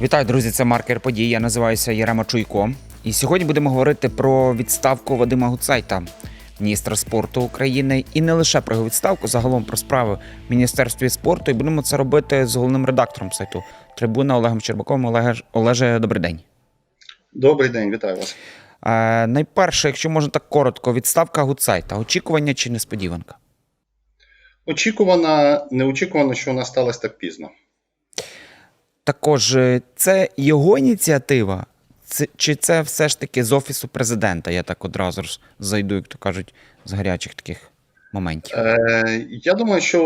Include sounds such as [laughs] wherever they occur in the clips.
Вітаю, друзі! Це маркер подій. Я називаюся Єрема Чуйко. І сьогодні будемо говорити про відставку Вадима Гуцайта, міністра спорту України, і не лише про його відставку, загалом про справи в міністерстві спорту. І будемо це робити з головним редактором сайту Трибуна Олегом Щербаковим. Олеге, Олеже, добрий день. Добрий день, вітаю вас. Е, найперше, якщо можна так коротко, відставка Гуцайта. Очікування чи несподіванка? Очікувано, неочікувано, що вона сталася так пізно. Також е, це його ініціатива, це, чи це все ж таки з офісу президента? Я так одразу ж зайду, як то кажуть, з гарячих таких моментів. Е, я думаю, що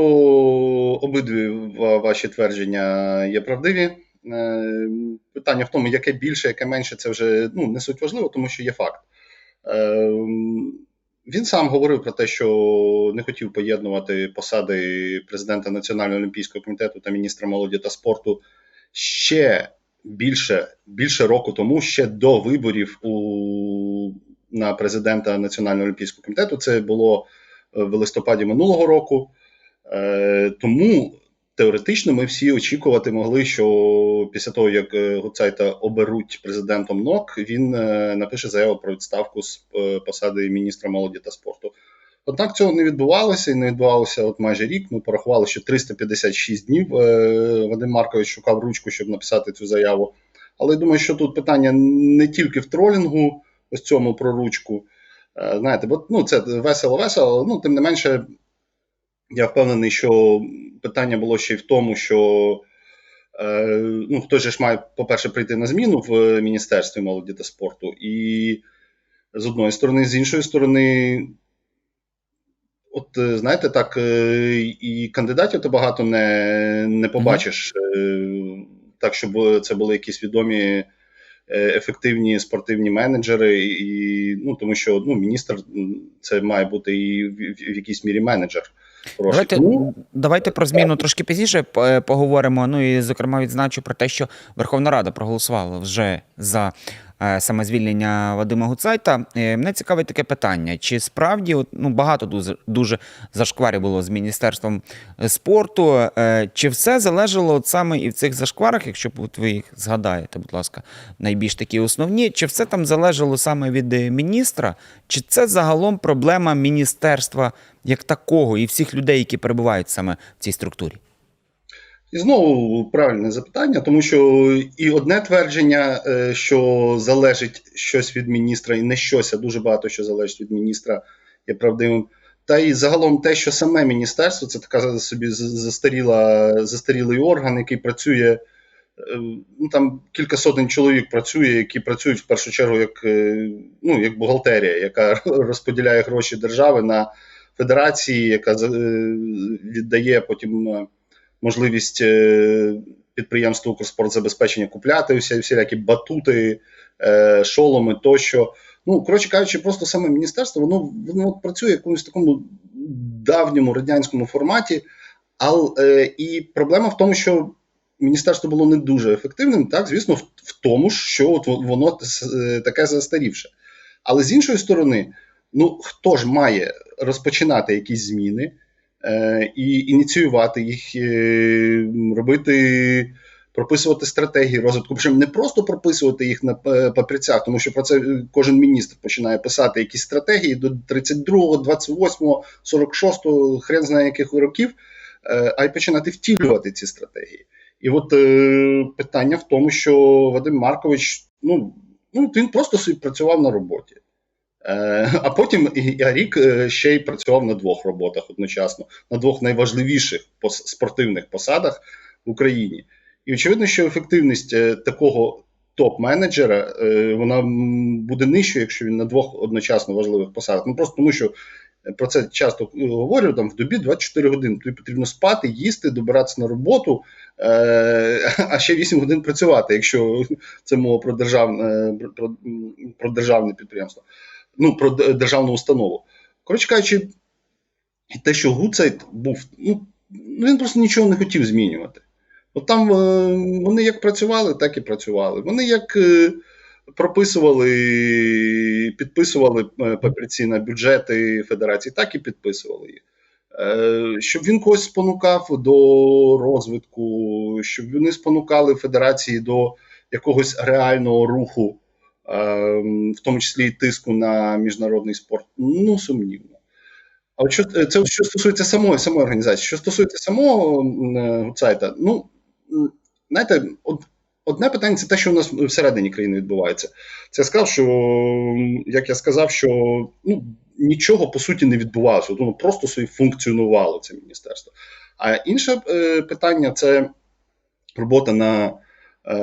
обидві ваші твердження є правдиві. Е, питання в тому, яке більше, яке менше, це вже ну, не суть важливо, тому що є факт. Е, він сам говорив про те, що не хотів поєднувати посади президента Національного олімпійського комітету та міністра молоді та спорту ще більше, більше року тому, ще до виборів у, на президента Національного олімпійського комітету. Це було е, в листопаді минулого року. Е, тому теоретично ми всі очікувати могли, що після того, як е, Гуцайта оберуть президентом НОК, він е, напише заяву про відставку з посади міністра молоді та спорту. Однак цього не відбувалося і не відбувалося от майже рік. Ми порахували, що 356 днів е, Вадим Маркович шукав ручку, щоб написати цю заяву. Але я думаю, що тут питання не тільки в тролінгу, ось цьому про ручку. Е, Знаєте, бо ну, це весело-весело, але ну, тим не менше, я впевнений, що питання було ще й в тому, що е, ну, хтось же ж має, по-перше, прийти на зміну в Міністерстві молоді та спорту. І з одної сторони, з іншої сторони, от е, знаєте, так, е, і кандидатів то багато не, не побачиш, е, так, щоб це були якісь відомі. Ефективні спортивні менеджери, і ну тому що ну міністр це має бути і в, в, в якійсь мірі менеджер. Давайте, давайте про зміну трошки пізніше поговоримо. Ну і зокрема відзначу про те, що Верховна Рада проголосувала вже за е, саме звільнення Вадима Гуцайта. Е, Мене цікавить таке питання: чи справді от, ну, багато дуже, дуже зашкварів було з міністерством е, спорту? Чи все залежало от саме і в цих зашкварах, якщо от ви їх згадаєте, будь ласка, найбільш такі основні, чи все там залежало саме від міністра, чи це загалом проблема міністерства як такого і всіх людей, які перебувають саме в цій структурі? І знову правильне запитання, тому що і одне твердження, е, що залежить щось від міністра, і не щось, а дуже багато що залежить від міністра, є правдивим. Та і загалом те, що саме міністерство це така собі застаріла, застарілий орган, який працює. е, Ну там кілька сотень чоловік працює, які працюють в першу чергу як, е, ну, як бухгалтерія, яка [laughs] розподіляє гроші держави на федерації, яка віддає потім можливість е, підприємству «Укрспортзабезпечення» купляти всі, всілякі батути, е, шоломи тощо. Ну, коротше кажучи, просто саме міністерство воно, воно працює в якомусь такому давньому радянському форматі. ал- е, і проблема в тому, що міністерство було не дуже ефективним, так, звісно, в, в тому, що от воно е, таке застарівше. Але з іншої сторони, ну хто ж має розпочинати якісь зміни і ініціювати їх, е, робити, прописувати стратегії розвитку. Причому не просто прописувати їх на е, папірцях, тому що про це е, кожен міністр починає писати якісь стратегії до 32-го, 28-го, 46-го, хрен знає яких років, е, а й починати втілювати ці стратегії. І от е, питання в тому, що Вадим Маркович, ну, ну він просто працював на роботі. Е, а потім рік е, ще й працював на двох роботах одночасно, на двох найважливіших спортивних посадах в Україні. І очевидно, що ефективність е, такого топ-менеджера вона буде нижчою, якщо він на двох одночасно важливих посадах. Ну просто тому, що про це часто говорю, там в добі 24 години. Тобі потрібно спати, їсти, добиратися на роботу, а ще 8 годин працювати, якщо це мова про державне, про, про державне підприємство ну, про державну установу. Коротше кажучи, те, що Гуцайт був, ну, він просто нічого не хотів змінювати. От там е, вони як працювали, так і працювали. Вони як е, прописували, підписували е, папірці на бюджети федерації, так і підписували їх. Щоб він когось спонукав до розвитку, щоб вони спонукали федерації до якогось реального руху, в тому числі і тиску на міжнародний спорт. Ну, сумнівно. А от що це що стосується самої самої організації, що стосується самого м, е, ну знаєте, од, одне питання це те, що у нас всередині країни відбувається. Це сказав, що як я сказав, що ну нічого по суті не відбувалося, воно просто собі функціонувало це міністерство. А інше е, питання це робота на, е,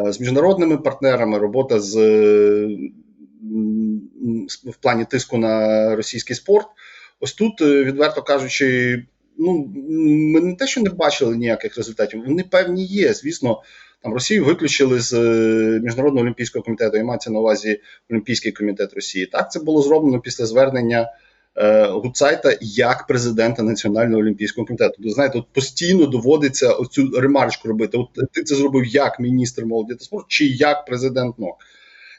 з міжнародними партнерами, робота з, е, в плані тиску на російський спорт. Ось тут, е, відверто кажучи, ну ми не те, що не бачили ніяких результатів. Вони певні є. Звісно, там Росію виключили з е, міжнародного олімпійського комітету. І мається на увазі Олімпійський комітет Росії. Так, це було зроблено після звернення е, Гуцайта як президента Національного олімпійського комітету. Ви знаєте, от постійно доводиться оцю ремарочку робити. От ти це зробив як міністр молоді та спорту, чи як президент НОК.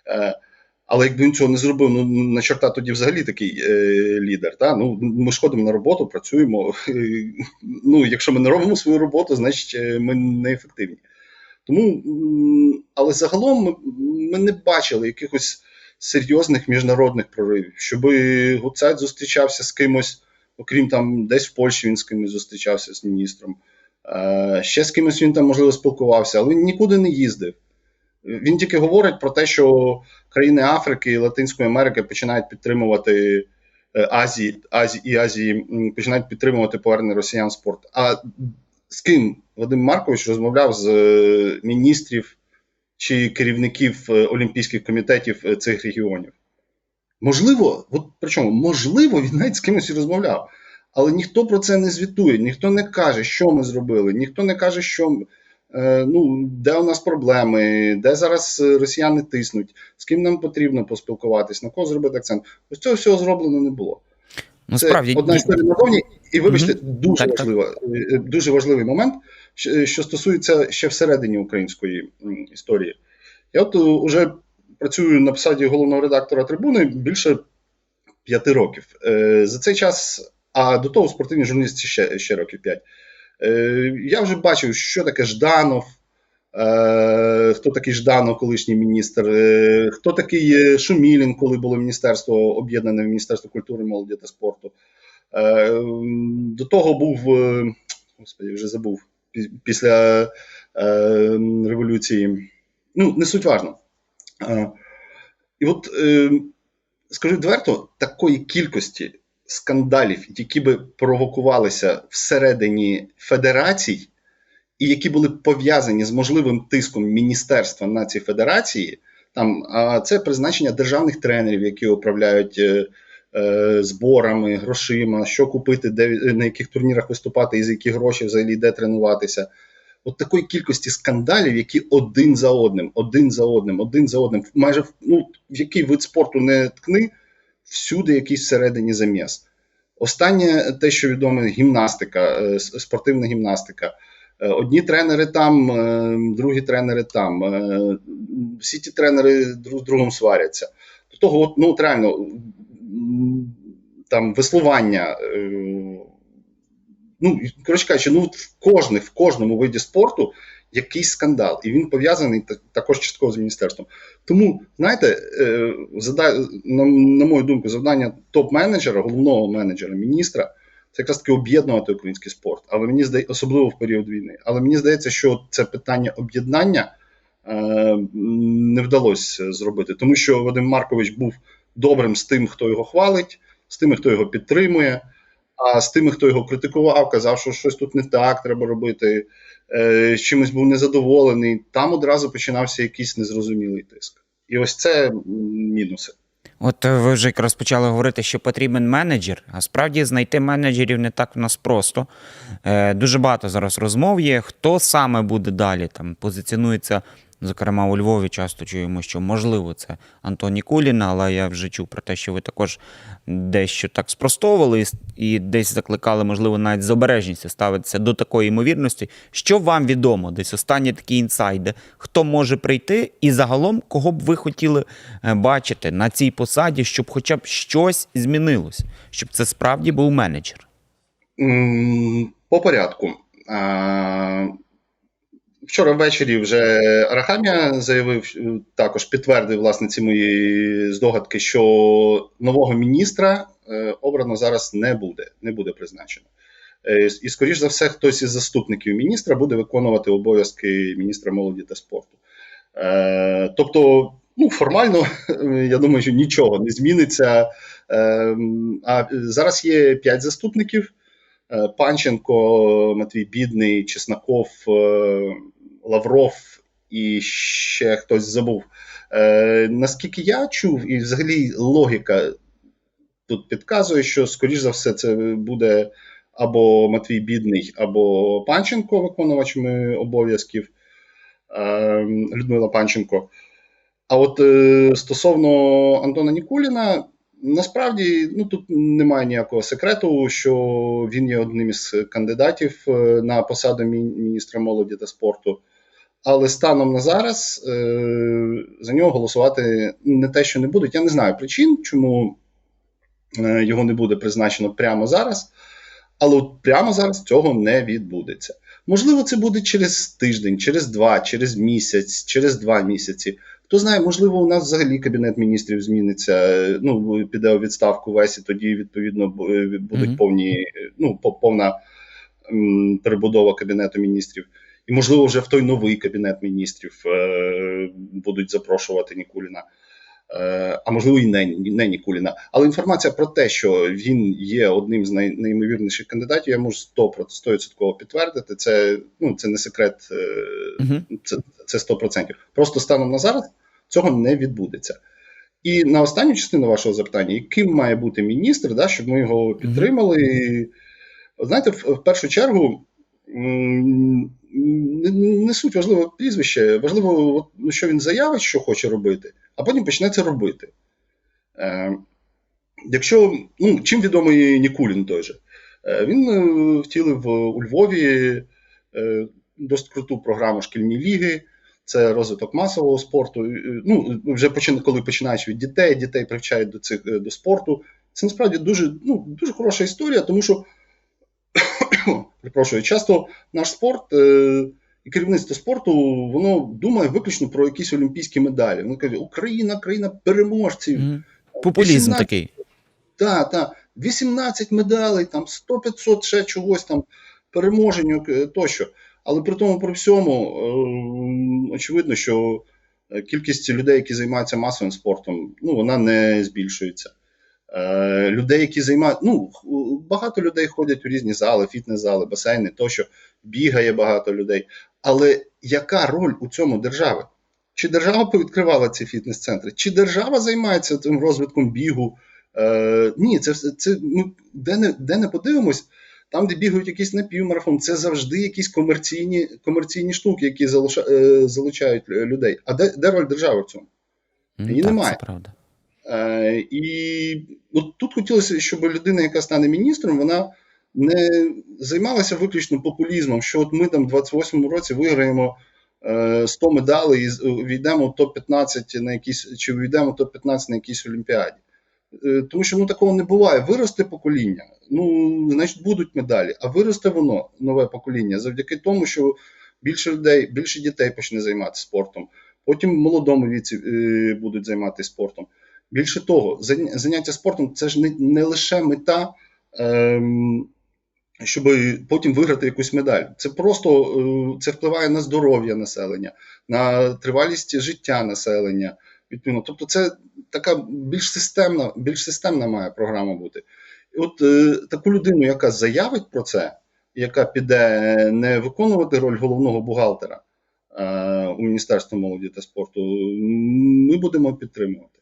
Е, але якби він цього не зробив, ну на чорта тоді взагалі такий е, лідер. Та? Ну, ми ж ходимо на роботу, працюємо. ну, якщо ми не робимо свою роботу, значить е, ми неефективні. Тому, але загалом ми, ми не бачили якихось серйозних міжнародних проривів, щоб Гуцайт зустрічався з кимось, окрім там, десь в Польщі він з кимось зустрічався з міністром. Е, ще з кимось він там, можливо, спілкувався, але він нікуди не їздив. Він тільки говорить про те, що країни Африки і Латинської Америки починають підтримувати е, Азії, Азії і Азії починають підтримувати повернення росіян спорт. А з ким Вадим Маркович розмовляв з е, міністрів чи керівників е, олімпійських комітетів е, цих регіонів? Можливо, от причому, можливо, він навіть з кимось розмовляв. Але ніхто про це не звітує, ніхто не каже, що ми зробили, ніхто не каже, що е, ну, де у нас проблеми, де зараз росіяни тиснуть, з ким нам потрібно поспілкуватись, на кого зробити акцент. Ось цього всього зроблено не було. Ну, Це справді, одна історія назовні, і вибачте, дуже Так, так. важлива, е, дуже важливий момент, що- що стосується ще всередині української історії. Я от уже працюю на посаді головного редактора трибуни більше п'яти років. Е, За цей час, а до того в спортивній журналістиці ще, ще років п'ять. Е, Я вже бачив, що таке Жданов, е, хто такий Жданов, колишній міністр, е, хто такий е, Шумілін, коли було міністерство об'єднане Міністерство культури, молоді та спорту. Е, До того був, е, господи, вже забув, після е, революції. Ну, не суть важно. Е, І от е, скажу відверто, такої кількості скандалів, які би провокувалися всередині федерацій, і які були пов'язані з можливим тиском міністерства на ці федерації, там це призначення державних тренерів, які управляють е, е, зборами, грошима, що купити, де на яких турнірах виступати, і за які гроші взагалі де тренуватися. От такої кількості скандалів, які один за одним, один за одним, один за одним, майже ну, в який вид спорту не ткни, всюди якийсь всередині заміс. Останнє те, що відомо, гімнастика, е, спортивна гімнастика. Е, Одні тренери там, е, другі тренери там. Е, Всі ті тренери друг з другом сваряться. До того, ну, от реально, там веслування. Ну, коротше кажучи, ну, в, кожних, в кожному виді спорту якийсь скандал, і він пов'язаний також частково з міністерством. Тому, знаєте, на, на мою думку, завдання топ-менеджера, головного менеджера, міністра, це якраз таки об'єднувати український спорт. Але мені здається, особливо в період війни. Але мені здається, що це питання об'єднання е, не вдалося зробити, тому що Вадим Маркович був добрим з тим, хто його хвалить, з тими, хто його підтримує. А з тими, хто його критикував, казав, що щось тут не так треба робити, е, чимось був незадоволений. Там одразу починався якийсь незрозумілий тиск. І ось це мінуси. От е, ви вже якраз почали говорити, що потрібен менеджер, а справді знайти менеджерів не так в нас просто. Е, дуже багато зараз розмов є. Хто саме буде далі? Там позиціонується, зокрема, у Львові часто чуємо, що можливо це Антоні Кулін, але я вже чув про те, що ви також дещо так спростовували і, десь закликали, можливо, навіть з обережністю ставитися до такої ймовірності. Що вам відомо? Десь останні такі інсайди, хто може прийти, і загалом кого б ви хотіли е, бачити на цій посаді, щоб хоча б щось змінилось, щоб це справді був менеджер. По порядку. Вчора ввечері вже Арахамія заявив, е, також підтвердив власне ці мої здогадки, що нового міністра е, обрано зараз не буде, не буде призначено. Е, І, скоріш за все, хтось із заступників міністра буде виконувати обов'язки міністра молоді та спорту. Тобто, ну, формально, [laughs] я думаю, що нічого не зміниться. А зараз є п'ять заступників: Панченко, Матвій Бідний, Чесноков, Лавров і ще хтось забув. Е, Наскільки я чув, і взагалі логіка тут підказує, що, скоріш за все, це буде або Матвій Бідний, або Панченко, виконувачами обов'язків е, Людмила Панченко. А от е, стосовно Антона Нікуліна, насправді ну, тут немає ніякого секрету, що він є одним із кандидатів е, на посаду міністра молоді та спорту. Але станом на зараз е, за нього голосувати не те, що не будуть. Я не знаю причин, чому е, його не буде призначено прямо зараз. Але от прямо зараз цього не відбудеться. Можливо, це буде через тиждень, через два, через місяць, через два місяці. Хто знає, можливо, у нас взагалі кабінет міністрів зміниться. е, Ну піде у відставку весь, і тоді відповідно бу- будуть повні, ну повна перебудова кабінету міністрів. І можливо, вже в той новий кабінет міністрів е, будуть запрошувати Нікуліна. Е, а можливо, і не, не Нікуліна. Але інформація про те, що він є одним з най, найімовірніших кандидатів, я можу 100%, 100% підтвердити. Це, ну, це не секрет, е, це, це 100%. Просто станом на зараз цього не відбудеться. І на останню частину вашого запитання, яким має бути міністр, да, щоб ми його підтримали. Знаєте, в, в першу чергу м, не, суть важливе прізвище, важливо, ну, що він заявить, що хоче робити, а потім почне це робити. Е, якщо, ну, чим відомий Нікулін той же? Е, він е, втілив у Львові досить круту програму шкільні ліги. Це розвиток масового спорту. Ну, вже почина, коли починаєш від дітей, дітей привчають до цих до спорту. Це насправді дуже, ну, дуже хороша історія, тому що перепрошую, часто наш спорт е, і керівництво спорту воно думає виключно про якісь олімпійські медалі. Воно каже, Україна, країна переможців. Мгм. Популізм 18 такий. Так, так. 18 медалей, там 100-500 ще чогось там, переможень е, тощо. Але при тому при всьому, е, очевидно, що е, кількість людей, які займаються масовим спортом, ну, вона не збільшується. Е, людей, які займають, ну, багато людей ходять у різні зали, фітнес-зали, басейни, тощо, бігає багато людей. Але яка роль у цьому держави? Чи держава повідкривала ці фітнес-центри? Чи держава займається цим розвитком бігу? Е, ні, це, все- це ми де не, де не подивимось, там, де бігають якісь напівмарафон, це завжди якісь комерційні, комерційні штуки, які е, залучають людей. А де, де роль держави в цьому? М, Її так, немає. Це правда. Е, і от тут хотілося, щоб людина, яка стане міністром, вона не займалася виключно популізмом, що от ми там в 28-му році виграємо е, 100 медалей і війдемо в топ-15 на якісь, чи війдемо в топ-15 на якійсь олімпіаді. Е, Тому що ну такого не буває. Виросте покоління, ну значить будуть медалі, а виросте воно нове покоління завдяки тому, що більше людей, більше дітей почне займатися спортом. Потім молодому віці е, будуть займатися спортом. Більше того, заняття спортом це ж не, не лише мета, ем, щоб потім виграти якусь медаль. Це просто е, це впливає на здоров'я населення, на тривалість життя населення. Відповідно, тобто, це така більш системна, більш системна має програма бути. І от е, таку людину, яка заявить про це, яка піде не виконувати роль головного бухгалтера е, у Міністерстві молоді та спорту, ми будемо підтримувати.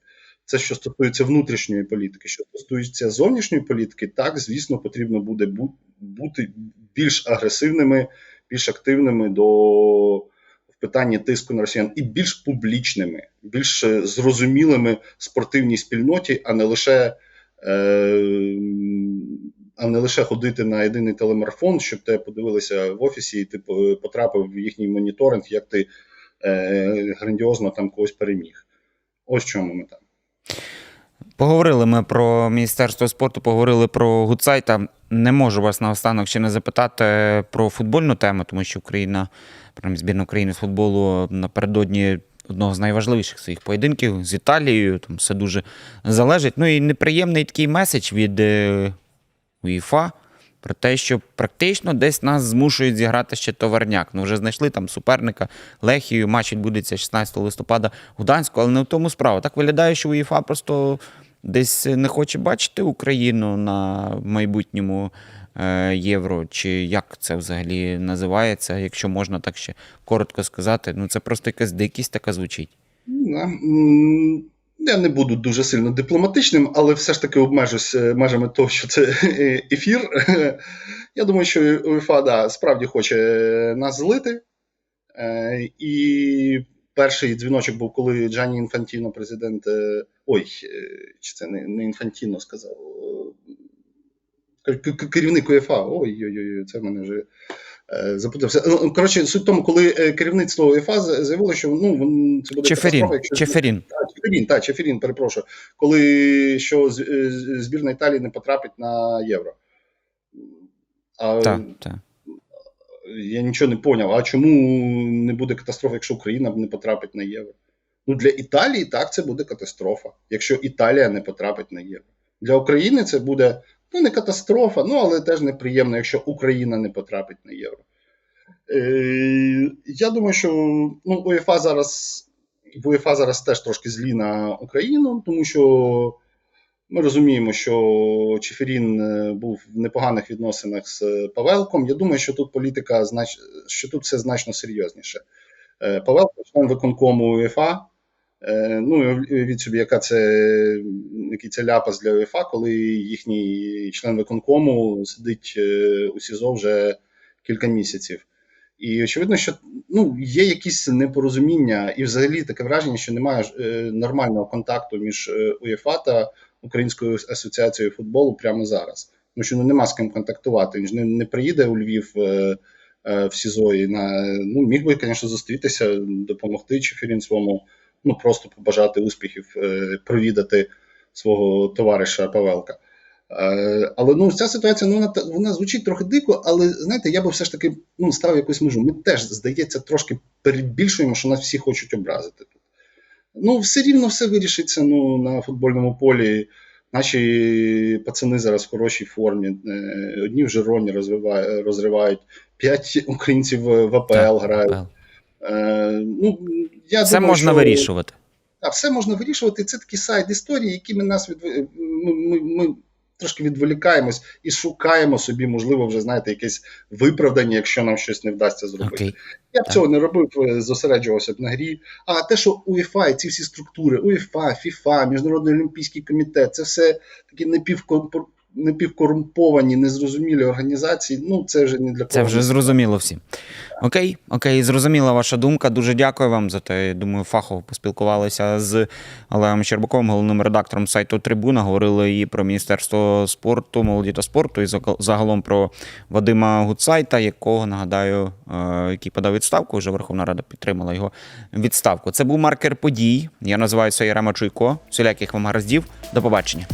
Це що стосується внутрішньої політики. Що стосується зовнішньої політики, так звісно, потрібно буде бути більш агресивними, більш активними до в питанні тиску на росіян і більш публічними, більш е, зрозумілими спортивній спільноті, а не лише. Е, а не лише ходити на єдиний телемарафон, щоб тебе подивилися в офісі, і ти потрапив в їхній моніторинг, як ти е, грандіозно там когось переміг. Ось чому мета. Поговорили ми про Міністерство спорту, поговорили про Гудсайта. не можу вас наостанок ще не запитати про футбольну тему, тому що Україна, збірна України з футболу напередодні одного з найважливіших своїх поєдинків з Італією. Там все дуже залежить. Ну і неприємний такий меседж від е, УЄФА про те, що практично десь нас змушують зіграти ще товарняк. Ну, вже знайшли там суперника Лехію. Матч відбудеться 16 листопада в Гданську, але не в тому справа. Так виглядає, що УЄФА просто десь не хоче бачити Україну на майбутньому е, євро. Чи як це взагалі називається, якщо можна так ще коротко сказати. Ну це просто якась дикість така звучить. Я не буду дуже сильно дипломатичним, але все ж таки обмежусь е, межами того, що це е, ефір. Я думаю, що УЄФА да, справді хоче нас злити. Е, І перший дзвіночок був, коли Джані Інфантіно, президент. е, Ой, е, чи це не, Інфантіно сказав. е, Керівник УЄФА. Ой-ой-ой, це в мене вже е, запутався. Ну, Коротше, суть в тому, коли е, керівництво УЄФА заявило, що ну, вон- це буде Чеферін. якщо Чеферін. так, Чеферін, так, Чеферін, перепрошую. Коли що е, збірна Італії не потрапить на євро. А Так, так. я нічого не поняв. А чому не буде катастрофи, якщо Україна не потрапить на євро? Ну, для Італії так це буде катастрофа, якщо Італія не потрапить на євро. Для України це буде ну, не катастрофа, ну але теж неприємно, якщо Україна не потрапить на євро. Е, я думаю, що ну, УЄФА зараз в УЄФА зараз теж трошки злі на Україну, тому що ми розуміємо, що Чеферін е, був в непоганих відносинах з е, Павелком. Я думаю, що тут політика що тут все значно серйозніше. Е, Павелко, член виконкому УЄФА. Е, Ну, уявіть собі, яка це, який це ляпас для УЄФА, коли їхній член виконкому сидить е, у СІЗО вже кілька місяців. І очевидно, що ну, є якісь непорозуміння, і взагалі таке враження, що немає е, нормального контакту між УЄФА та Українською асоціацією футболу прямо зараз. Тому що ну, нема з ким контактувати. Він ж не, не приїде у Львів в СІЗО і на ну, міг би, звісно, зустрітися, допомогти Чефірін своєму, ну просто побажати успіхів, е, провідати свого товариша Павелка. Е, Але ну ця ситуація ну, вона, вона звучить трохи дико, але знаєте, я би все ж таки ну, ставив якусь межу. Ми теж, здається, трошки перебільшуємо, що нас всі хочуть образити тут. Ну, все рівно все вирішиться ну, на футбольному полі. Наші пацани зараз в хорошій формі. Е, Одні в Жироні розвиває- розривають, п'ять українців в АПЛ грають. Е, ну, я Все думаю, можна що... вирішувати. А все можна вирішувати. Це такі сайд історії, якими нас від... ми, ми, ми трошки відволікаємось і шукаємо собі, можливо, вже знаєте, якесь виправдання, якщо нам щось не вдасться зробити. Окей. Я б Так. цього не робив, е, зосереджувався б на грі. А те, що УЄФА і ці всі структури, УЄФА, ФІФА, Міжнародний олімпійський комітет, це все такі напівкорпор- напівкорумповані, незрозумілі організації. Ну це вже не для кого. Це вже зрозуміло всім. Окей, окей, зрозуміла ваша думка. Дуже дякую вам за те. Я думаю, фахово поспілкувалися з Олегом Щербаковим, головним редактором сайту Трибуна. Говорили і про Міністерство спорту, молоді та спорту, і заг- загалом про Вадима Гуцайта, якого нагадаю, е, який подав відставку. Вже Верховна Рада підтримала його відставку. Це був маркер подій. Я називаюся Ярема Чуйко. Всіляких вам гараздів. До побачення.